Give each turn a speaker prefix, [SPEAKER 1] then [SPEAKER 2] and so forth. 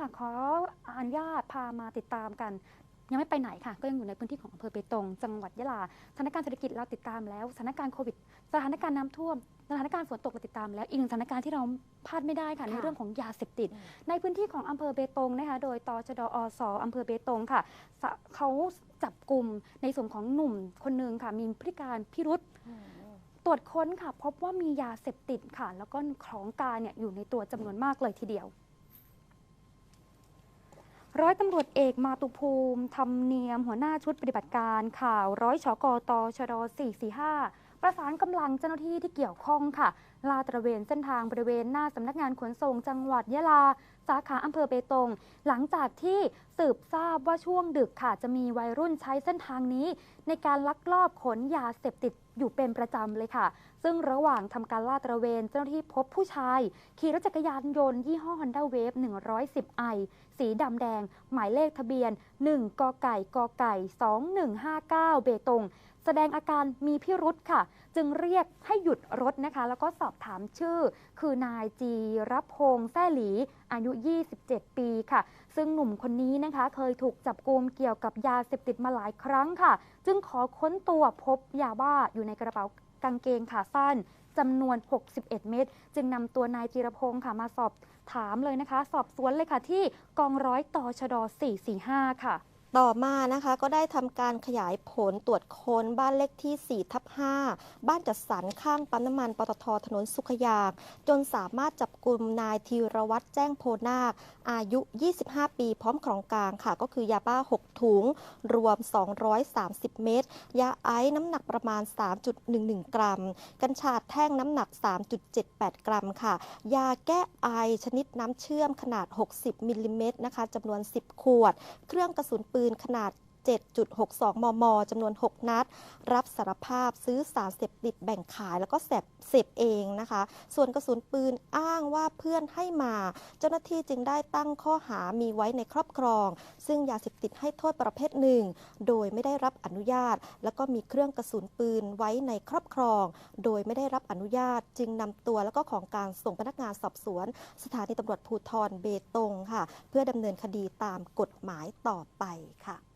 [SPEAKER 1] ค่ะ ขออนุญาตพามาติดตามกัน ยังไม่ไปไหนค่ะ ก็ยังอยู่ในพื้นที่ของอำเภอเบตง จังหวัดยะลาสถานการณ์เศรษฐกิจเราติดตามแล้วสถานการณ์โควิดสถานการณ์น้ำท่วมสถานการณ์ฝนตกเราติดตามแล้วอีกหนึ่งสถานการณ์ที่เราพลาดไม่ได้ค่ะใน
[SPEAKER 2] ค่ะ
[SPEAKER 1] เรื่องของยาเสพติด
[SPEAKER 2] อืม
[SPEAKER 1] ในพื้นที่ของอำเภอเบตงนะคะโดยตชดอสอำเภอเบตงค่ะสะเขาจับกลุ่มในส่วนของหนุ่มคนหนึ่งค่ะมีพฤติการพิรุษ
[SPEAKER 2] อืม
[SPEAKER 1] ตรวจค้นค่ะ พบว่ามียาเสพติดค่ะ แล้วก็ของกลางเนี่ยอยู่ในตัวจำนวนมากเลยทีเดียว ร้อยตำรวจเอกมาตุภูมิธรรมเนียมหัวหน้าชุดปฏิบัติการข่าวร้อยชกตชด445 ประสานกำลังเจ้าหน้าที่ที่เกี่ยวข้องค่ะ ลาดตระเวนเส้นทางบริเวณหน้าสำนักงานขนส่งจังหวัดยะลา สาขาอำเภอเบตง หลังจากที่สืบทราบว่าช่วงดึกค่ะ จะมีวัยรุ่นใช้เส้นทางนี้ ในการลักลอบขนยาเสพติด อยู่เป็นประจำเลยค่ะ ซึ่งระหว่างทำการลาดตระเวน เจ้าหน้าที่พบผู้ชาย ขี่รถจักรยานยนต์ยี่ห้อ Honda Wave 110i สีดำแดง หมายเลขทะเบียน 1 กไก่กไก่ 2159 เบตง แสดงอาการมีพิรุธค่ะ จึงเรียกให้หยุดรถนะคะ แล้วก็สอบถามชื่อ คือนายจีรพงษ์แซ่หลี อายุ 27 ปีค่ะ ซึ่งหนุ่มคนนี้นะคะ เคยถูกจับกุมเกี่ยวกับยาเสพติดมาหลายครั้งค่ะ จึงขอค้นตัวพบยาบ้าอยู่ในกระเป๋ากางเกงขาสั้นจำนวน 61 เม็ดจึงนำตัวนายจิรพงศ์ค่ะมาสอบถามเลยนะคะ สอบสวนเลยค่ะที่กองร้อยต่อชด 445 ค่ะ
[SPEAKER 2] ต่อมานะคะก็ได้ทำการขยายผลตรวจค้นบ้านเลขที่ 4 ทับ 5 บ้านจัดสรรข้างปั๊มน้ำมันปตทถนนสุขยาง จนสามารถจับกลุ่มนายธีรวัตรแจ้งโพนาค อายุ 25 ปี พร้อมของกลางค่ะ ก็คือยาบ้า 6 ถุง รวม 230 เม็ดยาไอซ์น้ำหนักประมาณ 3.11 กรัม กัญชาแท่งน้ำหนัก 3.78 กรัมค่ะ ยาแก้ไอชนิดน้ำเชื่อมขนาด 60 มิลลิเมตรนะคะจำนวน 10 ขวด เครื่องกระสุนปืนปืนขนาด 7.62 มม จำนวน 6 นัด รับสารภาพซื้อสารเสพติดแบ่งขายแล้วก็เสพเสพเองนะคะ ส่วนกระสุนปืนอ้างว่าเพื่อนให้มา เจ้าหน้าที่จึงได้ตั้งข้อหามีไว้ในครอบครอง ซึ่งยาเสพติดให้โทษประเภทหนึ่ง โดยไม่ได้รับอนุญาต แล้วก็มีเครื่องกระสุนปืนไว้ในครอบครอง โดยไม่ได้รับอนุญาต จึงนำตัวแล้วก็ของกลารส่งพนักงานสอบสวน สถานีตำรวจภูธรเบตงค่ะ เพื่อดำเนินคดีตามกฎหมายต่อไปค่ะ